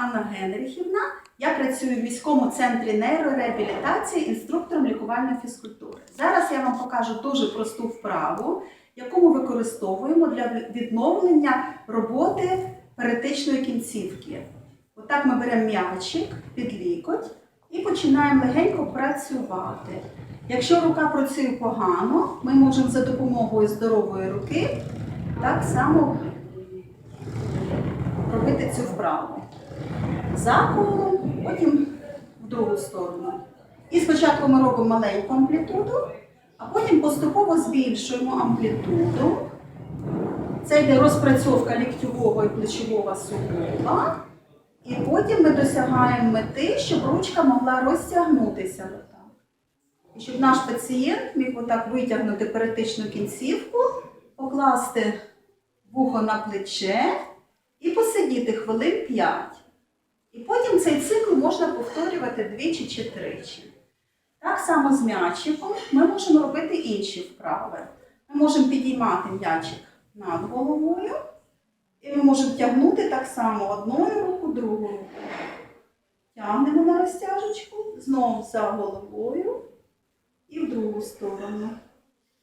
Анна Генріхівна. Я працюю в міському центрі нейрореабілітації інструктором лікувальної фізкультури. Зараз я вам покажу дуже просту вправу, яку ми використовуємо для відновлення роботи перетичної кінцівки. Отак ми беремо м'ячик під лікоть і починаємо легенько працювати. Якщо рука працює погано, ми можемо за допомогою здорової руки так само робити цю вправу. За колом, потім в другу сторону. І спочатку ми робимо маленьку амплітуду, а потім поступово збільшуємо амплітуду. Це йде розпрацьовка ліктьового і плечового суглоба. І потім ми досягаємо мети, щоб ручка могла розтягнутися. І щоб наш пацієнт міг отак витягнути перетичну кінцівку, покласти вухо на плече і посидіти хвилин 5. І потім цей цикл можна повторювати двічі чи тричі. Так само з м'ячиком ми можемо робити інші вправи. Ми можемо підіймати м'ячик над головою, і ми можемо тягнути так само одною руку, другу руку. Тягнемо на розтяжечку, знову за головою і в другу сторону.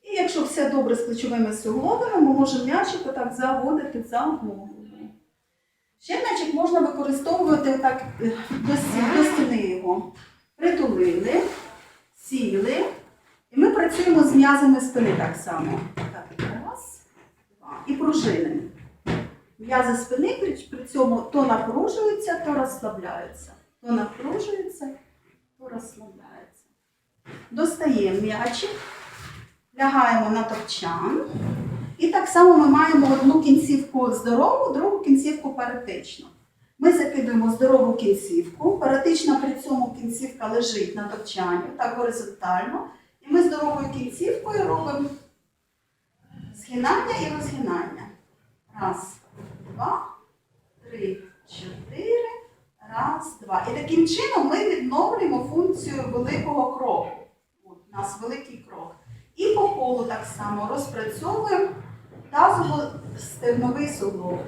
І якщо все добре з плечовими суглобами, ми можемо м'ячик отак заводити за голову. Ще м'ячик можна використовувати отак е, до, стіни його. Притулили, сіли. І ми працюємо з м'язами спини так само. Так, раз, два. І пружинами. М'язи спини при цьому то напружуються, то розслабляються. То напружуються, то розслабляються. Достаємо м'ячик, лягаємо на топчан. І так само ми маємо одну кінцівку здорову, другу кінцівку паратичну. Ми закидуємо здорову кінцівку, паратична при цьому кінцівка лежить на топчанні, так горизонтально. І ми здоровою кінцівкою робимо згинання і розгинання. Раз, два, три, чотири. Раз, два. І таким чином ми відновлюємо функцію великого кроку. От, у нас великий крок. І по колу так само розпрацьовуємо тазово-стегновий суглоб.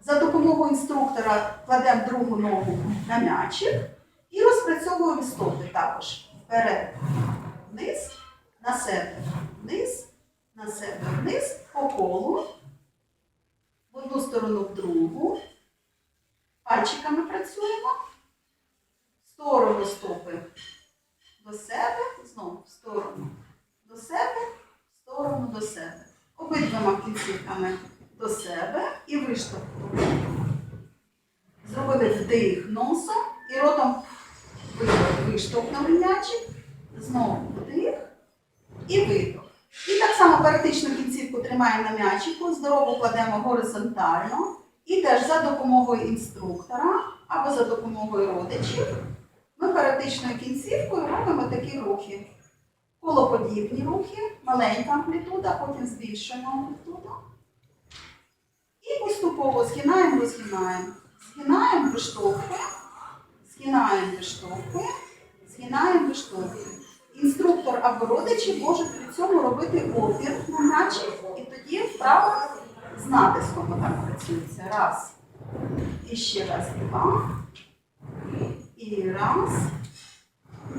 За допомогою інструктора кладемо другу ногу на м'ячик і розпрацьовуємо стопи також. Вперед, вниз, на себе, вниз, на себе, вниз, по колу. В одну сторону, в другу. Пальчиками працюємо. Сторону стопи до себе, знову в сторону до себе, сторону до себе. Обидвома кінцівками до себе і виштовхнули. Зробили вдих носом і ротом. Виштовхнули м'ячик, знову вдих і видох. І так само перетичну кінцівку тримаємо на м'ячику, здорову кладемо горизонтально. І теж за допомогою інструктора або за допомогою родичів ми перетичною кінцівкою робимо такі рухи. Колоподібні рухи, маленька амплітуда, потім збільшуємо амплітуду. І поступово згинаємо, розгинаємо. Згинаємо, виштовхуємо, згинаємо, виштовхуємо, згинаємо, виштовхуємо. Інструктор або родичі можуть при цьому робити опір на м'ячик, і тоді вправа з натиском отак працюється. Раз. І ще раз, два. І раз.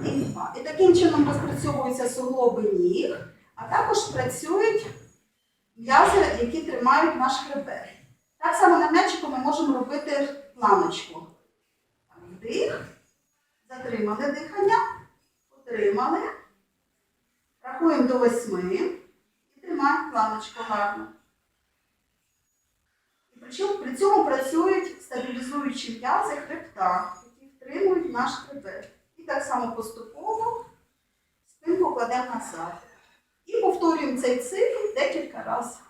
І. Таким чином розпрацьовуються суглоби ніг, а також працюють м'язи, які тримають наш хребет. Так само на м'ячику ми можемо робити планочку. Вдих, затримали дихання, утримали, рахуємо до восьми і тримаємо планочку гарно. При цьому працюють стабілізуючі м'язи хребта, які втримують наш хребет. Так само поступово спинку кладемо назад. І повторюємо цей цикл декілька разів.